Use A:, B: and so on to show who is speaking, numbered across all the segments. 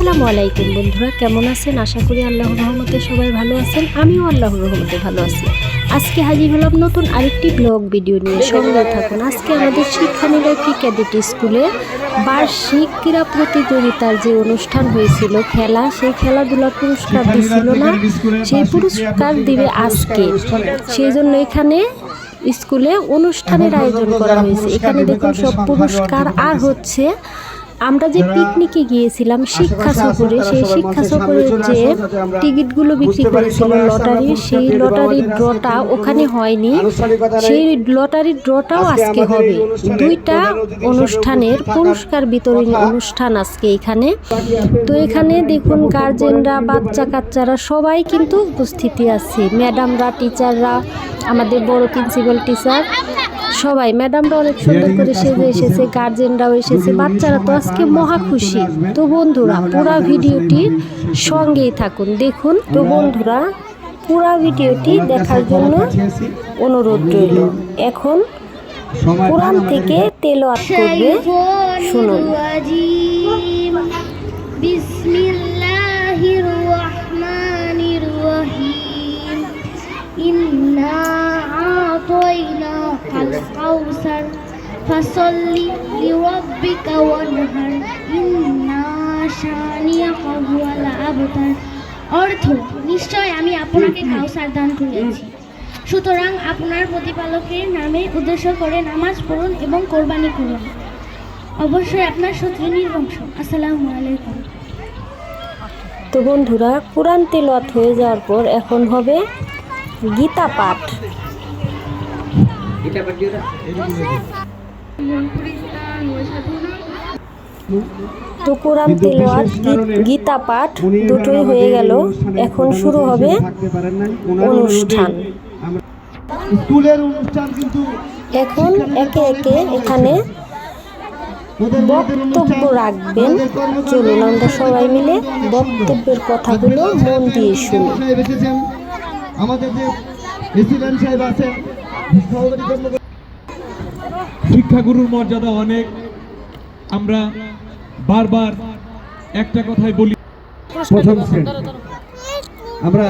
A: আসসালামু আলাইকুম বন্ধুরা কেমন আছেন? আশা করি আল্লাহর রহমতে সবাই ভালো আছেন। আমিও আল্লাহর রহমতে ভালো আছি। আজকে হাজির হলাম নতুন আরেকটি ব্লগ ভিডিও নিয়ে। সঙ্গে থাকুন। আজকে আমাদের শিক্ষানীলয় প্রি ক্যাডেট স্কুলে বার্ষিক ক্রীড়া প্রতিযোগিতার যে অনুষ্ঠান হয়েছিল খেলা সেই খেলাধুলার পুরস্কার দিছিল না সেই পুরস্কার দিবে আজকে। সেই জন্য এখানে স্কুলে অনুষ্ঠানের আয়োজন করা হয়েছে। এখানে দেখুন সব পুরস্কার আর হচ্ছে আমরা যে পিকনিকে গিয়েছিলাম শিক্ষা সফরে সেই শিক্ষা সফরের যে টিকিটগুলো বিক্রি করেছিল লটারি সেই লটারির ড্রটা ওখানে হয়নি। সেই লটারির ড্রটাও আজকে হবে। দুইটা অনুষ্ঠানের পুরস্কার বিতরণী অনুষ্ঠান আজকে এখানে। তো এখানে দেখুন গার্জেনরা বাচ্চা কাচ্চারা সবাই কিন্তু উপস্থিতি আছে। ম্যাডামরা টিচাররা আমাদের বড় প্রিন্সিপাল টিচার। সবাই ম্যাডামরা অনেক সুন্দর করে সেজে এসেছে গার্জেনরাও এসেছে বাচ্চারা তো আজকে মহা খুশি। তো বন্ধুরা পুরো ভিডিওটির সঙ্গেই থাকুন দেখুন। তো বন্ধুরা পুরো ভিডিওটি দেখার জন্য অনুরোধ রইল। এখন কোরআন থেকে তেল করবে শুনুন।
B: ইন্না আতাইনা الكوثر فصل لربك وانهر إنا شانئك هو الأبتر অর্থ নিশ্চয় আমি আপনাকে কাউসার দান করেছি সুতরাং আপনার প্রতিপালকের নামে উদ্দেশ্য করে নামাজ পড়ুন এবং কোরবানি করুন অবশ্যই আপনার শত্রু নির্বংশ আসসালামু আলাইকুম
A: তো বন্ধুরা কোরআন তেলাওয়াত হয়ে যাওয়ার পর এখন হবে গীতা পাঠ তো কোরআন তেলাওয়াত গীতা পাঠ দুটোই হয়ে গেল। এখন শুরু হবে অনুষ্ঠান।
C: স্কুলের অনুষ্ঠান কিন্তু
A: এখন একে একে এখানে বক্তব্য রাখবেন। চলুন আমরা সবাই মিলে বক্তব্যের কথাগুলো মন দিয়ে শুনি
C: আমাদের যে প্রেসিডেন্ট সাহেব আছেন
D: শিক্ষাগুরুর মর্যাদা অনেক। আমরা বারবার একটা কথাই বলি।
C: প্রথম শ্রেণি। আমরা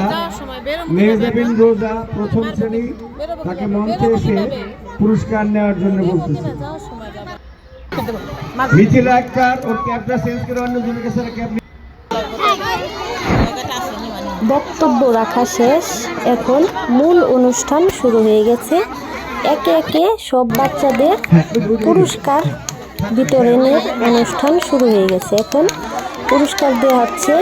C: মেহজাবিন রোজা প্রথম শ্রেণি। তাকে মঞ্চে এসে পুরস্কার নেওয়ার জন্য বলতেছি। মিথিলা আক্তার ওর ক্যাবটা চেঞ্জ করে অন্য জনের কাছে ক্যাব
A: বক্তব্য রাখা শেষ। এখন মূল অনুষ্ঠান শুরু হয়ে গেছে। একে একে সব বাচ্চাদের পুরস্কার বিতরণের অনুষ্ঠান শুরু হয়ে গেছে। এখন পুরস্কার দেওয়া হচ্ছে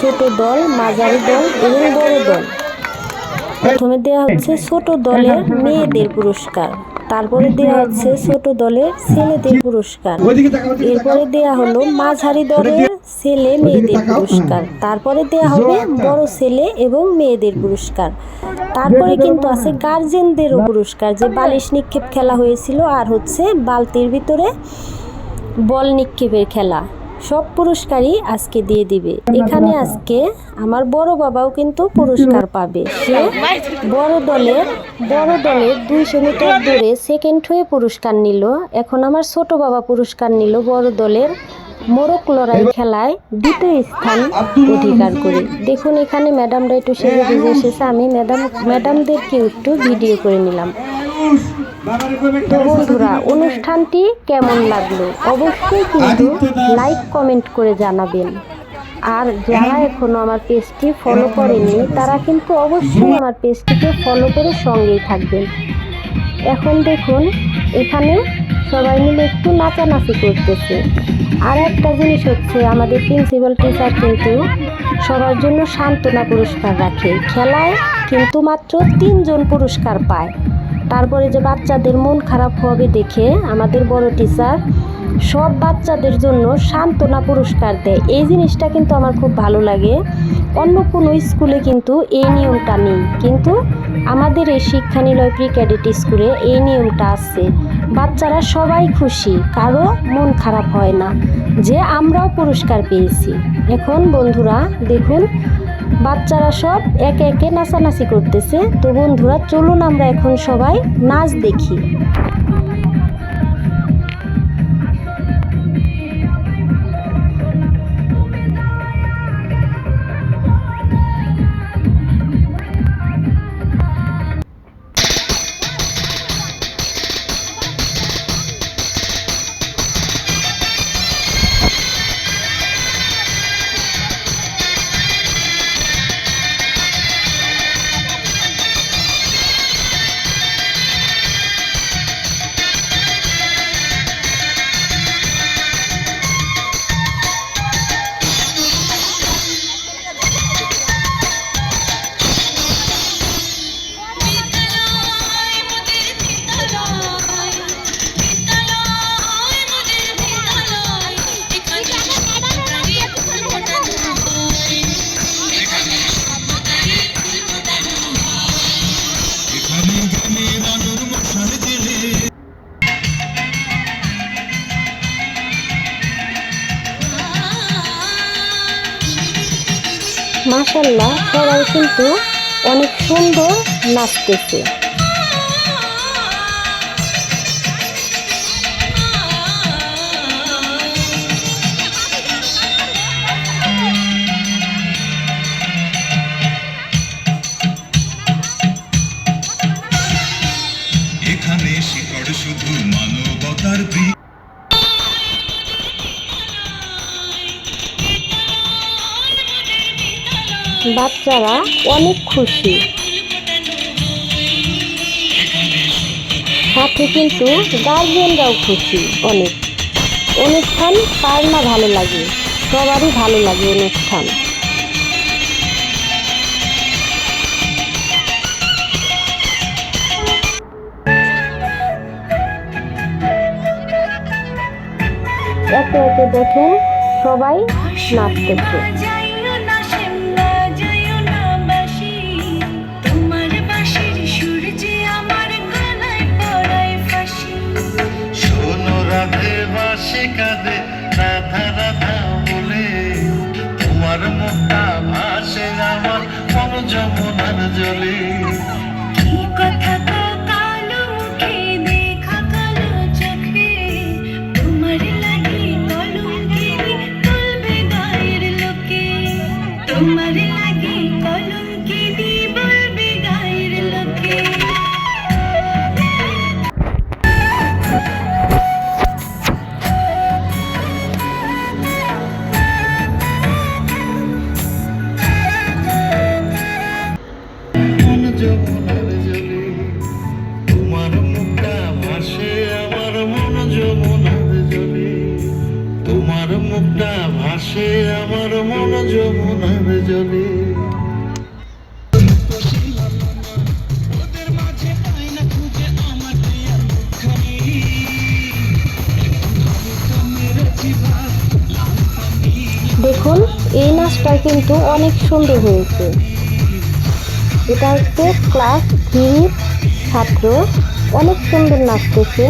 A: ছোট দল, মাঝারি দল এবং বড় দল। প্রথমে দেওয়া হচ্ছে ছোট দলের মেয়েদের পুরস্কার। তারপরে দেওয়া হচ্ছে ছোট দলের ছেলেদের পুরস্কার। এরপরে দেয়া হলো মাঝারি দলের ছেলে মেয়েদের পুরস্কার। তারপরে দেয়া হবে বড় ছেলে এবং মেয়েদের পুরস্কার। তারপরে কিন্তু আছে গার্জেনদেরও পুরস্কার, যে বালিশ নিক্ষেপ খেলা হয়েছিল, আর হচ্ছে বালতির ভিতরে বল নিক্ষেপের খেলা। সব পুরস্কারই আজকে দিয়ে দিবে। এখানে আজকে আমার বড় বাবাও কিন্তু পুরস্কার পাবে। সে বড় দলের বড় দলের দুইশো মিটার দূরে সেকেন্ড হয়ে পুরস্কার নিল। এখন আমার ছোট বাবা পুরস্কার নিল বড় দলের মোরক লড়াই খেলায় দ্বিতীয় স্থান অধিকার করে। দেখুন এখানে ম্যাডামরা একটু সেজে গুজে এসেছে। আমি ম্যাডাম ম্যাডামদেরকে একটু ভিডিও করে নিলাম। তো বন্ধুরা, অনুষ্ঠানটি কেমন লাগল? অবশ্যই কিন্তু লাইক, কমেন্ট করে জানাবেন। আর যারা এখনও আমার পেজটি ফলো করেননি, তারা কিন্তু অবশ্যই আমার পেজটিকে ফলো করে সঙ্গেই থাকবেন। এখন দেখুন, এখানে সবাই মিলে একটু নাচানাচি করতেছে। আর একটা জিনিস হচ্ছে, আমাদের প্রিন্সিপাল টিচার কিন্তু সবার জন্য সান্ত্বনা পুরস্কার রাখে। খেলায় কিন্তু মাত্র তিনজন পুরস্কার পায়। তারপরে যে বাচ্চাদের মন খারাপ হবে দেখে আমাদের বড় টিচার সব বাচ্চাদের জন্য সান্ত্বনা পুরস্কার দেয়। এই জিনিসটা কিন্তু আমার খুব ভালো লাগে। অন্য কোনো স্কুলে কিন্তু এই নিয়মটা নেই। কিন্তু আমাদের এই শিক্ষানিলয় প্রি ক্যাডেট স্কুলে এই নিয়মটা আছে। বাচ্চারা সবাই খুশি, কারও মন খারাপ হয় না। যে আমরাও পুরস্কার পেয়েছি। এখন বন্ধুরা, দেখুন বাচ্চারা সব একে একে নাচানাচি করতেছে। তো বন্ধুরা চলুন আমরা এখন সবাই নাচ দেখি। মাসাল্লাহ সবাই কিন্তু অনেক সুন্দর নাচতেছে। বাচ্চারা অনেক খুশি। সাথে কিন্তু গার্জিয়ানরাও খুশি অনেক। অনুষ্ঠান কার না ভালো লাগে? সবারই ভালো লাগে অনুষ্ঠান। একে একে দেখেন সবাই নাচতেছে।
E: কাঁদে রাধা রাধা বলে তোমার মুখটা ভাসে আমার মন যমুনার জলে। জলে
A: দেখুন, এই নাচটা কিন্তু অনেক সুন্দর হয়েছে। এটা হচ্ছে ক্লাস থ্রির ছাত্র, অনেক সুন্দর নাচতেছে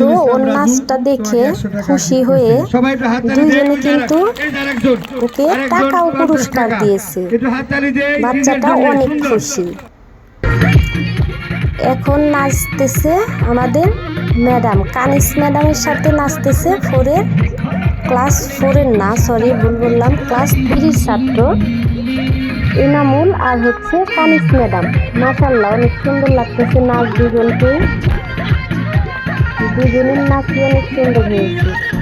A: তো ওর নাচটা দেখে
C: তোমাকে 100 টাকা
A: খুশি হয়ে
C: যে
A: কিন্তু ওকে টাকাও পুরস্কার দিয়েছে। বাচ্চাটা অনেক খুশি। এখন নাচতেছে আমাদের ম্যাডাম কানিস ম্যাডামের সাথে নাচতেছে ফোরের ক্লাস ফোরের না সরি ভুল বললাম ক্লাস থ্রির ছাত্র ইনামুল আর হচ্ছে কানিস ম্যাডাম। মাসাল্লাহ অনেক সুন্দর লাগতেছে নাচ দুজনকে। দুজনের নাচই অনেক সুন্দর হয়েছে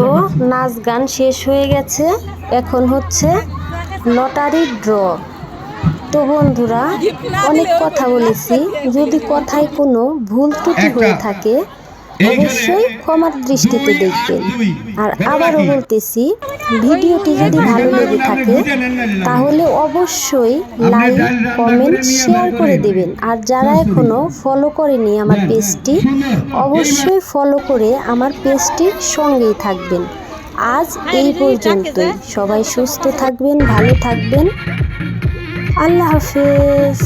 A: তো নাচ গান শেষ হয়ে গেছে। এখন হচ্ছে লটারি ড্র। তো বন্ধুরা অনেক কথা বলেছি। যদি কথায় কোনো ভুল ত্রুটি হয়ে থাকে অবশ্যই ক্ষমার দৃষ্টিতে দেখবেন। আর আবারও বলতেছি ভিডিওটি যদি ভালো লেগে থাকে তাহলে অবশ্যই লাইক কমেন্ট শেয়ার করে দেবেন। আর যারা এখনও ফলো করেনি আমার পেজটি অবশ্যই ফলো করে আমার পেজটির সঙ্গেই থাকবেন। আজ এই পর্যন্তই। সবাই সুস্থ থাকবেন ভালো থাকবেন। আল্লাহ হাফেজ।